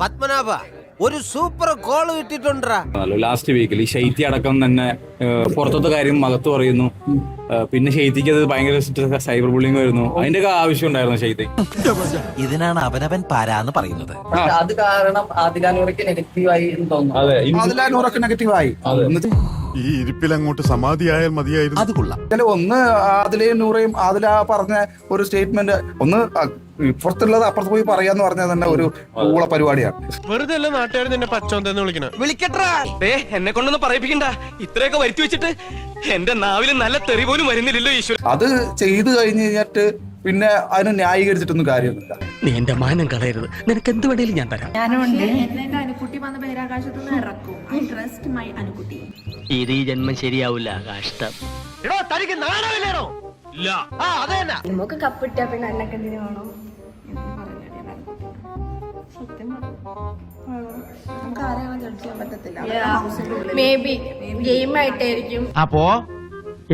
പത്മനാഭ ഒരു super goal കിട്ടിട്ടുണ്ടാ last വീക്കിൽ ഈ ശൈത്യ അടക്കം തന്നെ പുറത്തത്തെ കാര്യം മകത്ത് പറയുന്നു. പിന്നെ ശൈത്യക്ക് അത് ഭയങ്കര സൈബർ ബുള്ളിങ് വരുന്നു. അതിന്റെ ഒക്കെ ആവശ്യം ഉണ്ടായിരുന്നു ശൈത്യ ഇതിനാണ് അവനവൻ പാരാന്ന് പറയുന്നത്. അത് കാരണം ആദിലാനൂറയ്ക്ക് നെഗറ്റീവായി എന്ന് തോന്നുന്നു. അതെ നെഗറ്റീവായി ഈ ഇരിപ്പിൽ അങ്ങോട്ട് സമാധിയായാൽ മതിയായിരുന്നു. അത് കൊള്ളാം. ഇതിൽ ഒന്ന് ആദിലയും നൂറയും ആദില പറഞ്ഞ ഒരു സ്റ്റേറ്റ്മെന്റ് ഒന്ന് ഇപ്പുറത്തുള്ളത് അപ്പുറത്ത് പോയി പറയാന്ന് പറഞ്ഞ തന്നെ ഒരു കൂള പരിപാടിയാണ്. വെറുതെ അല്ല നാട്ടുകാർ നിന്നെ പച്ചോന്തെന്ന് വിളിക്കണ? വിളിക്കട്ടാ ഏ എന്നെ കൊണ്ടൊന്നും പറയിപ്പിക്കണ്ട. ഇത്രയൊക്കെ വരുത്തി വെച്ചിട്ട് എന്റെ നാവിൽ നല്ല തെറി പോലും വരുന്നില്ലല്ലോ ഈശ്വര. അത് ചെയ്തു കഴിഞ്ഞു കഴിഞ്ഞിട്ട് പിന്നെ അതിന് ന്യായീകരിച്ചിട്ടൊന്നും കാര്യമൊന്നുമില്ല നീ എന്റെ മാനം കളയരുത്. നിനക്ക് എന്ത് വേണേലും ഞാൻ തരാം. അനുക്കുട്ടി വന്ന് ബഹിരാകാശത്ത് നിന്ന് ഇറക്കും. I trust my Anukutty. ഇത് ഈ ജന്മം ശരിയാവില്ല കാഷ്ടം തനിക്ക് നാണമില്ലേണോ ഇല്ല. ആ അതെ നമുക്ക് കപ്പിട്ടാ പിന്നെ വേണോ? അപ്പോ?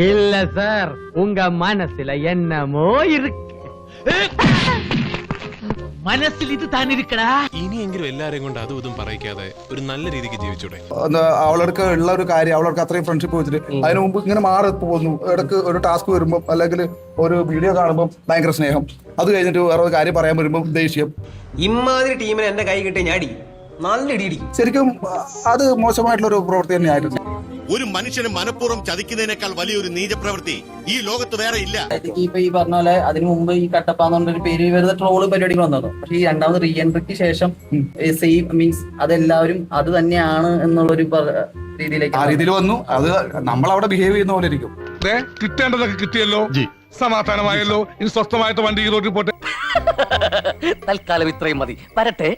ഇല്ല സാർ ഉങ്ക മനസ്സില എന്നമോ മനസ്സിൽ ഇത് താനിരിക്കടാ. ഇനിയെങ്കിലും എല്ലാരെയും കൊണ്ട് അതും ഇതും പറയിക്കാതെ ഒരു നല്ല രീതിക്ക് ജീവിച്ചൂടെ? എന്താ അവളടുക്ക് ഉള്ള ഒരു കാര്യം അവളടുക്ക് അത്രയും ഫ്രണ്ട്ഷിപ്പ് വെച്ചിട്ട് അതിന് മുമ്പ് ഇങ്ങനെ മാറി പോകുന്നു. ഇടയ്ക്ക് ഒരു ടാസ്ക് വരുമ്പോൾ അല്ലെങ്കിൽ ഒരു വീഡിയോ കാണുമ്പോൾ ഭയങ്കര സ്നേഹം. അത് കഴിഞ്ഞിട്ട് വേറെ ഒരു കാര്യം പറയാൻ വരുമ്പോൾ ദേഷ്യം. ഇമ്മാതിരി ടീമിന് എന്റെ കൈ കിട്ടിയ ഞാടി. നല്ല ശരിക്കും അത് മോശമായിട്ടുള്ള ഒരു പ്രവൃത്തി തന്നെയായിരുന്നു. ഒരു മനുഷ്യനെ മനഃപൂർവം ചതിക്കുന്നതിനേക്കാൾ വലിയൊരു നീചപ്രവൃത്തി ഈ ലോകത്ത് വേറെ ഇല്ല. ഇപ്പൊ ഈ പറഞ്ഞ പോലെ അതിനു മുമ്പ് ഈ കട്ടപ്പാന്ന് പറഞ്ഞൊരു പേര് വെറുതെ ട്രോൾ പരിപാടികൾ വന്നത്? പക്ഷെ ഈ രണ്ടാമത് റീ എൻട്രിക്ക് ശേഷം സെയിം മീൻസ് അതെല്ലാവരും അത് തന്നെയാണ് എന്നുള്ളൊരു രീതിയിലേക്ക് ആ രീതിയിൽ വന്നു. അത് നമ്മൾ അവിടെ ബിഹേവ് ചെയ്യുന്ന പോലെ ഇരിക്കും. കിട്ടേണ്ടതൊക്കെ കിട്ടിയല്ലോ. സമാധാനമായല്ലോ. ഇനി സ്വസ്ഥമായിട്ട് വണ്ടി റോഡിൽ പോട്ടെ. തൽക്കാലം ഇത്രയും മതി. വരട്ടെ.